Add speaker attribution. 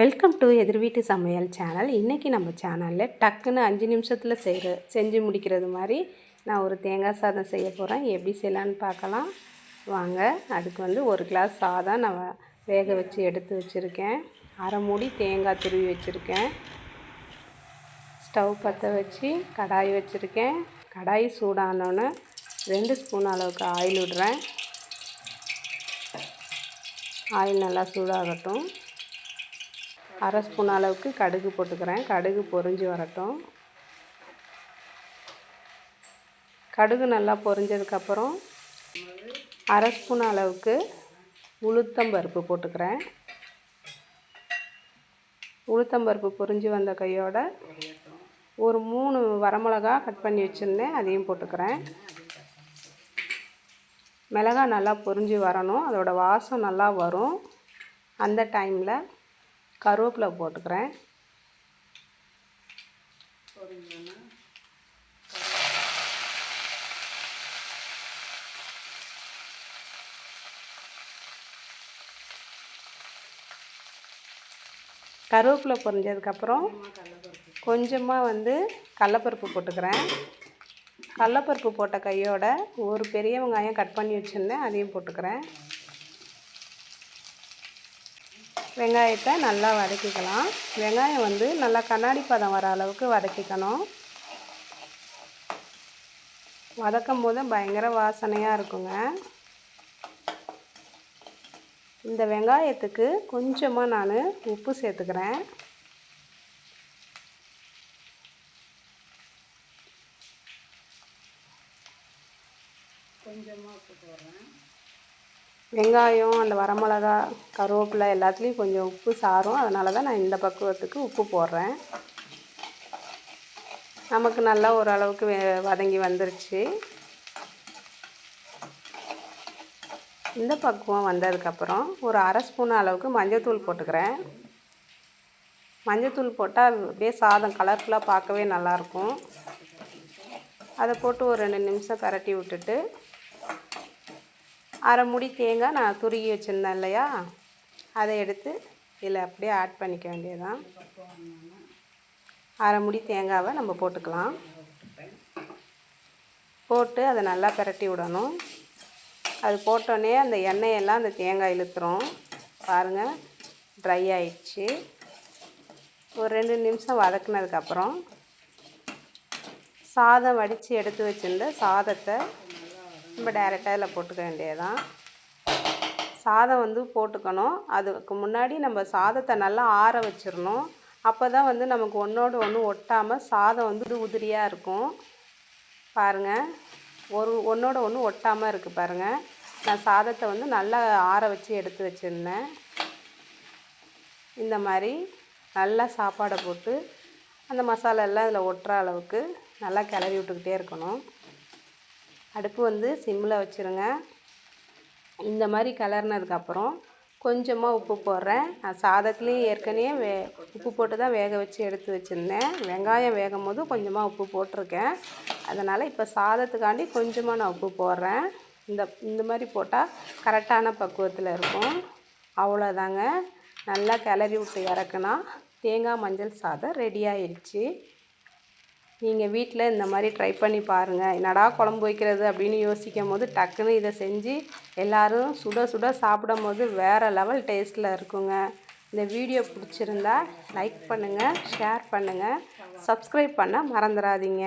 Speaker 1: Welcome to எதிர் வீட்டு சமையல் சேனல் இன்றைக்கி நம்ம சேனலில் டக்குன்னு அஞ்சு நிமிஷத்தில் செய்கிற செஞ்சு முடிக்கிறது மாதிரி நான் ஒரு தேங்காய் சாதம் செய்ய போகிறேன் எப்படி செய்யலான்னு பார்க்கலாம். வாங்க அதுக்கு வந்து ஒரு கிளாஸ் சாதம் நான் வேக வச்சு எடுத்து வச்சுருக்கேன். அரை மூடி தேங்காய் துருவி வச்சுருக்கேன். ஸ்டவ் பற்ற வச்சு கடாய் வச்சுருக்கேன். கடாய் சூடானோன்னு ரெண்டு ஸ்பூன் அளவுக்கு ஆயில் விடுறேன். ஆயில் நல்லா சூடாகட்டும். அரை ஸ்பூன் அளவுக்கு கடுகு போட்டுக்கிறேன். கடுகு பொரிஞ்சு வரட்டும். கடுகு நல்லா பொரிஞ்சதுக்கப்புறம் அரை ஸ்பூன் அளவுக்கு உளுத்தம்பருப்பு போட்டுக்கிறேன். உளுத்தம்பருப்பு பொரிஞ்சு வந்த கையோட ஒரு மூணு வரமிளகா கட் பண்ணி வச்சுருந்தேன். அதையும் போட்டுக்கிறேன். மிளகா நல்லா பொரிஞ்சு வரணும். அதோட வாசம் நல்லா வரும். அந்த டைமில் கருவேப்பிலை போட்டுக்கிறேன். கருவேப்பிலை பொரிஞ்சதுக்கப்புறம் கொஞ்சமாக வந்து கடலப்பருப்பு போட்டுக்கிறேன். கடலப்பருப்பு போட்ட கையோட ஒரு பெரிய வெங்காயம் கட் பண்ணி வச்சுருந்தேன் அதையும் போட்டுக்கிறேன். வெங்காயத்தை நல்லா வதக்கிக்கலாம். வெங்காயம் வந்து நல்லா கண்ணாடி பதம் வர அளவுக்கு வதக்கிக்கணும். வதக்கும் போது பயங்கர வாசனையாக இருக்குங்க. இந்த வெங்காயத்துக்கு கொஞ்சமாக நான் உப்பு சேர்த்துக்கிறேன். வெங்காயம் அந்த வரமிளகா கருவேப்பிலை எல்லாத்துலேயும் கொஞ்சம் உப்பு சாரும். அதனால தான் நான் இந்த பக்குவத்துக்கு உப்பு போடுறேன். நமக்கு நல்லா ஓரளவுக்கு வே- வதங்கி வந்துருச்சு. இந்த பக்குவம் வந்ததுக்கப்புறம் ஒரு அரை ஸ்பூன் அளவுக்கு மஞ்சத்தூள் போட்டுக்கிறேன். மஞ்சத்தூள் போட்டால் அப்படியே சாதம் கலர்ஃபுல்லாக பார்க்கவே நல்லாயிருக்கும் அதை போட்டு ஒரு ரெண்டு நிமிஷம் பரட்டி விட்டுட்டு அரை முடி தேங்காய் நான் துருகி வச்சுருந்தேன் இல்லையா? அதை எடுத்து இதில் அப்படியே ஆட் பண்ணிக்க வேண்டியதுதான். அரை முடி தேங்காவை நம்ம போட்டுக்கலாம். போட்டு அதை நல்லா பிரட்டி விடணும். அது போட்டோன்னே அந்த எண்ணெயெல்லாம் அந்த தேங்காய் இழுத்துரும். பாருங்கள் ட்ரை ஆயிடுச்சு. ஒரு ரெண்டு நிமிஷம் வதக்குனதுக்கப்புறம் சாதம் வடித்து எடுத்து வச்சுருந்த சாதத்தை நம்ம டேரெக்டாக இதில் போட்டுக்க வேண்டியதான் சாதம் வந்து போட்டுக்கணும். அதுக்கு முன்னாடி நம்ம சாதத்தை நல்லா ஆற வச்சிடணும் அப்போ தான் வந்து நமக்கு ஒன்றோடு ஒன்று ஒட்டாமல் சாதம் வந்து உதிரியாக இருக்கும். பாருங்கள் ஒரு ஒன்றோட ஒன்று ஒட்டாமல் இருக்குது பாருங்கள் நான் சாதத்தை வந்து நல்லா ஆற வச்சு எடுத்து வச்சுருந்தேன். இந்த மாதிரி நல்லா சாப்பாடை போட்டு அந்த மசாலா எல்லாம் இதில் ஒட்டுற அளவுக்கு நல்லா கிளறி விட்டுக்கிட்டே இருக்கணும். அடுப்பு வந்து சிம்மில் வச்சுருங்க. இந்த மாதிரி கலர்னதுக்கப்புறம் கொஞ்சமாக உப்பு போடுறேன். நான் சாதத்துலேயும் ஏற்கனவே வே உப்பு போட்டு தான் வேக வச்சு எடுத்து வச்சுருந்தேன். வெங்காயம் வேகும் போது கொஞ்சமாக உப்பு போட்டிருக்கேன். அதனால் இப்போ சாதத்துக்காண்டி கொஞ்சமாக நான் உப்பு போடுறேன். இந்த இந்த மாதிரி போட்டால் கரெக்டான பக்குவத்தில் இருக்கும். அவ்வளோதாங்க. நல்லா கிளறி விட்டு இறக்குனா தேங்காய் மஞ்சள் சாதம் ரெடி ஆயிடுச்சு. நீங்கள் வீட்டில் இந்த மாதிரி ட்ரை பண்ணி பாருங்கள் என்னடா குழம்பு வைக்கிறது அப்படின்னு யோசிக்கும் போது டக்குன்னு இதை செஞ்சு எல்லோரும் சுட சுட சாப்பிடும் போது வேறு லெவல் டேஸ்ட்டில் இருக்குங்க. இந்த வீடியோ பிடிச்சிருந்தா லைக் பண்ணுங்கள் ஷேர் பண்ணுங்கள் சப்ஸ்கிரைப் பண்ண மறந்துடாதீங்க